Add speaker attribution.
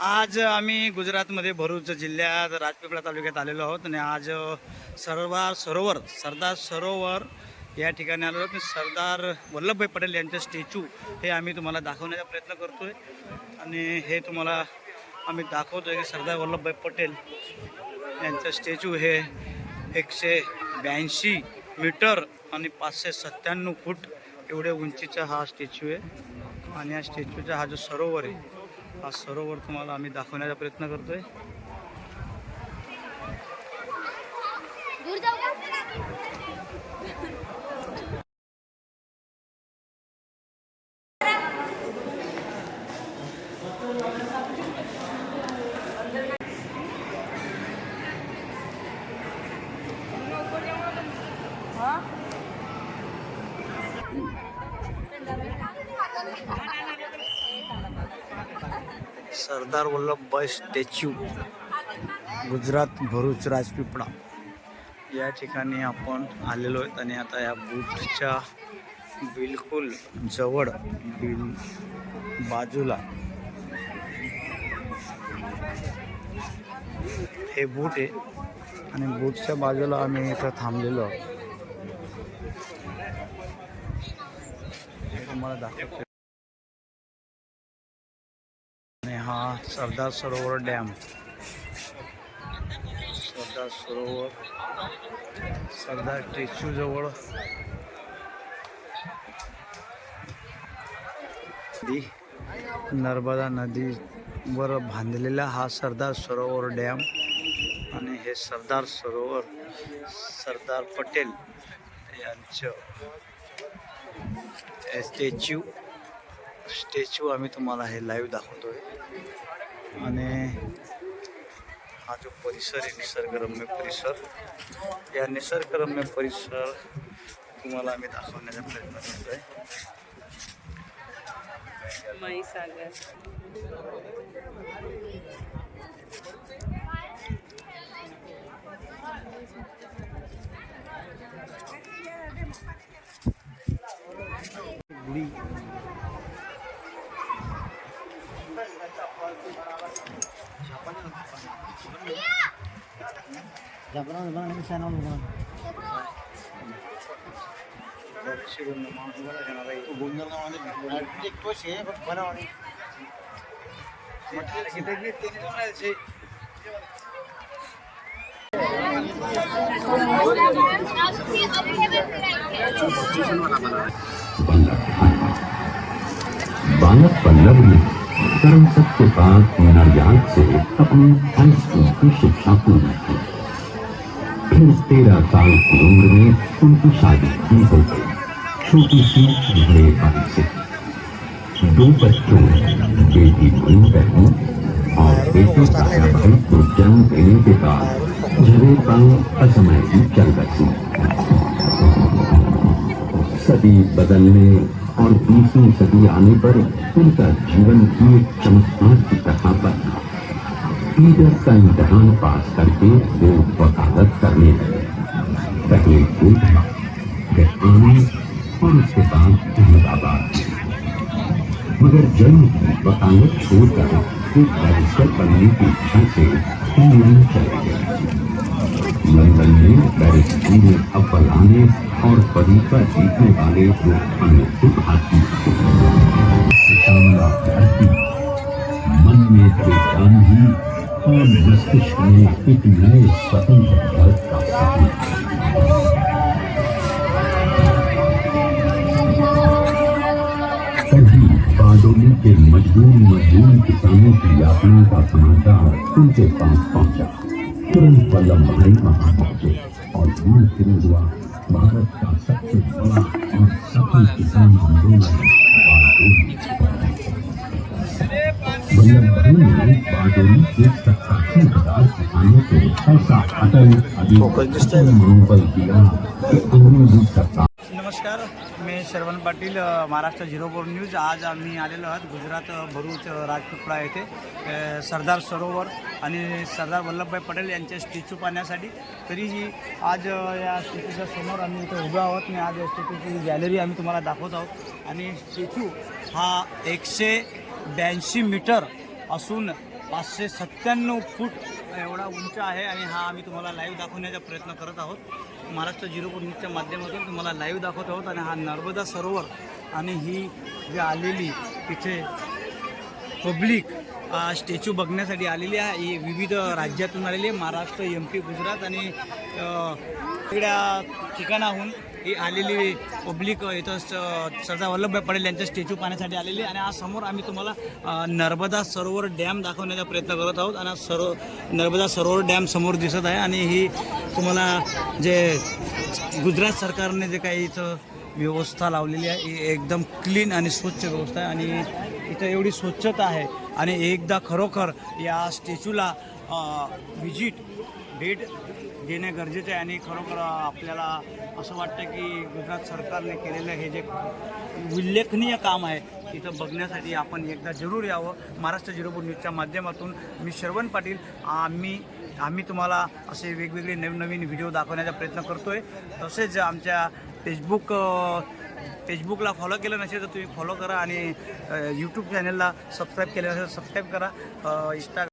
Speaker 1: आज आम्ही गुजरातमध्ये भरूच जिल्ह्यात राजपिपळा तालुक्यात आलेलो आहोत आणि आज सरदार सरोवर सरदार सरोवर या ठिकाणी आलो आहोत. सरदार वल्लभभाई पटेल यांचं स्टॅच्यू हे आम्ही तुम्हाला दाखवण्याचा प्रयत्न करतो आहे आणि हे तुम्हाला आम्ही दाखवतो आहे की सरदार वल्लभभाई पटेल यांचं स्टॅच्यू हे एकशे ब्याऐंशी मीटर आणि पाचशे सत्त्याण्णव फूट एवढ्या उंचीचा हा स्टॅच्यू आहे. आणि या स्टॅच्यूचा हा जो सरोवर आहे हा सरोवर तुम्हाला आम्ही दाखवण्याचा प्रयत्न करतो आहे सरदार वल्लभभाई स्टॅच्यू. गुजरात भरूच राजपिपळा. या ठिकाणी आपण आलेलो आहेत आणि आता या बूथच्या बिलकुल जवळ बिल बाजूला. हे बूट आहे आणि बूटच्या बाजूला आम्ही इथं थांबलेलो. आहोत हे तुम्हाला दाखवतो. सरदार सरोवर डॅम. सरदार सरोवर सरदार स्टॅच्यू जवळ. नदी नर्मदा नदीवर बांधलेला हा सरदार सरोवर डॅम आणि हे सरदार सरोवर सरदार पटेल यांचं स्टॅच्यू स्टॅच्यू आम्ही तुम्हाला हे लाईव्ह दाखवतोय. आणि हा जो परिसर आहे निसर्गरम्य परिसर या निसर्गरम्य परिसर तुम्हाला आम्ही दाखवण्याचा प्रयत्न करतोय.
Speaker 2: आहे
Speaker 3: Yapılan bana bir sen oldu bana.
Speaker 4: Banyak benar nih. कर्म सबके पास मीनायाद से अपनी हाई स्कूल की शिक्षा पूरी की। फिर तेरह साल की उम्र में उनकी शादी की हो गई। छोटी सी भाई से। दो बच्चों बेटी भूमि बहन और बेटे तारा भाई को जन्म देने के
Speaker 1: बाद
Speaker 4: झरे पाँव असमय की चल बसी सदी बदलने और बीसवीं सदी आने पर उनका जीवन की एक चमत्कार की तरह बना टीचर का इम्तहान पास करके वो वकालत करने लगे। पहले कोटा और उसके बाद अहमदाबाद मगर जन्म की वकालत छोड़कर वो बैरिस्टर बनने की इच्छा से इंग्लैंड चले गए। लंदन में बैरिस्ट्री में अव्वल आने और वजीफा जीतने वाले अनूठे भारतीय श्यामला मन में बेजान ही, और मस्तिष्क में एक नए स्वतंत्र भारत का सपना। बारडोली के मजदूर मजदूर किसानों की यातनाओं का समाचार उनके पास पहुँचा। तुरंत वल्लभ भाई वहाँ पहुँचे और धीरे धीरे हुआ ประพฤติกับสักสิทธิ์ว่าสักที่จิตได้มาด้วยบนบารุนีบารุนียึดศักดิ์สิทธิ์ได้อายุตัวเท่าสักอาจารย์อายุตัวเมืองไปกีฬาตัวนี้ยึดศักดิ์
Speaker 1: नमस्कार. मी Shravan Patil Maharashtra zero four news. आज आम्ही आलेलो आहोत गुजरात भरूच राजपिपळा येथे. सरदार सरोवर आणि सरदार वल्लभभाई पटेल यांच्या स्टॅच्यू पाहण्यासाठी. तरीही आज या स्टॅच्यूच्या समोर आम्ही इथे उभे आहोत. आणि आज या स्टॅच्यूची गॅलरी आम्ही तुम्हाला दाखवत आहोत. आणि स्टॅच्यू हा एकशे ब्याऐंशी मीटर असून पाचशे सत्त्याण्णव फूट एवढा उंच आहे आणि हा आम्ही तुम्हाला लाईव्ह दाखवण्याचा प्रयत्न करत आहोत. महाराष्ट्र झिरो फोर न्यूजच्या माध्यमातून तुम्हाला लाईव्ह दाखवत आहोत आणि हा नर्मदा सरोवर आणि ही जी आलेली तिथे पब्लिक स्टॅच्यू बघण्यासाठी आलेली आहे. ही विविध राज्यातून आलेली आहे. महाराष्ट्र एम पी गुजरात आणि वेगळ्या ठिकाणाहून ही आलेली पब्लिक इथं सरदार वल्लभभाई पटेल यांच्या स्टॅच्यू पाहण्यासाठी आलेली आणि आज समोर आम्ही तुम्हाला नर्मदा सरोवर डॅम दाखवण्याचा प्रयत्न करत आहोत. आणि सरो नर्मदा सरोवर डॅम समोर दिसत आहे. आणि ही तुम्हाला जे गुजरात सरकारने जे काही इथं व्यवस्था लावलेली आहे ही एकदम क्लीन आणि स्वच्छ व्यवस्था आहे. आणि इथं एवढी स्वच्छता आहे. आणि एकदा खरोखर या स्टॅच्यूला व्हिजिट भेट देणे गरजेचे आहे. आणि खरोखर आपल्याला असं वाटतं की गुजरात सरकारने केलेलं हे जे उल्लेखनीय काम आहे तिथं बघण्यासाठी आपण एकदा जरूर यावं. महाराष्ट्र झिरोपूर न्यूजच्या माध्यमातून मी श्रवण पाटील आम्ही आम्ही तुम्हाला असे वेगवेगळे नवनवीन व्हिडिओ दाखवण्याचा प्रयत्न करतो आहे तसेच आमच्या फेसबुक फेसबुकला फॉलो केलं नसेल तर तुम्ही फॉलो करा आणि यूट्यूब चॅनलला सबस्क्राईब केलं नसेल सबस्क्राईब करा. इंस्टा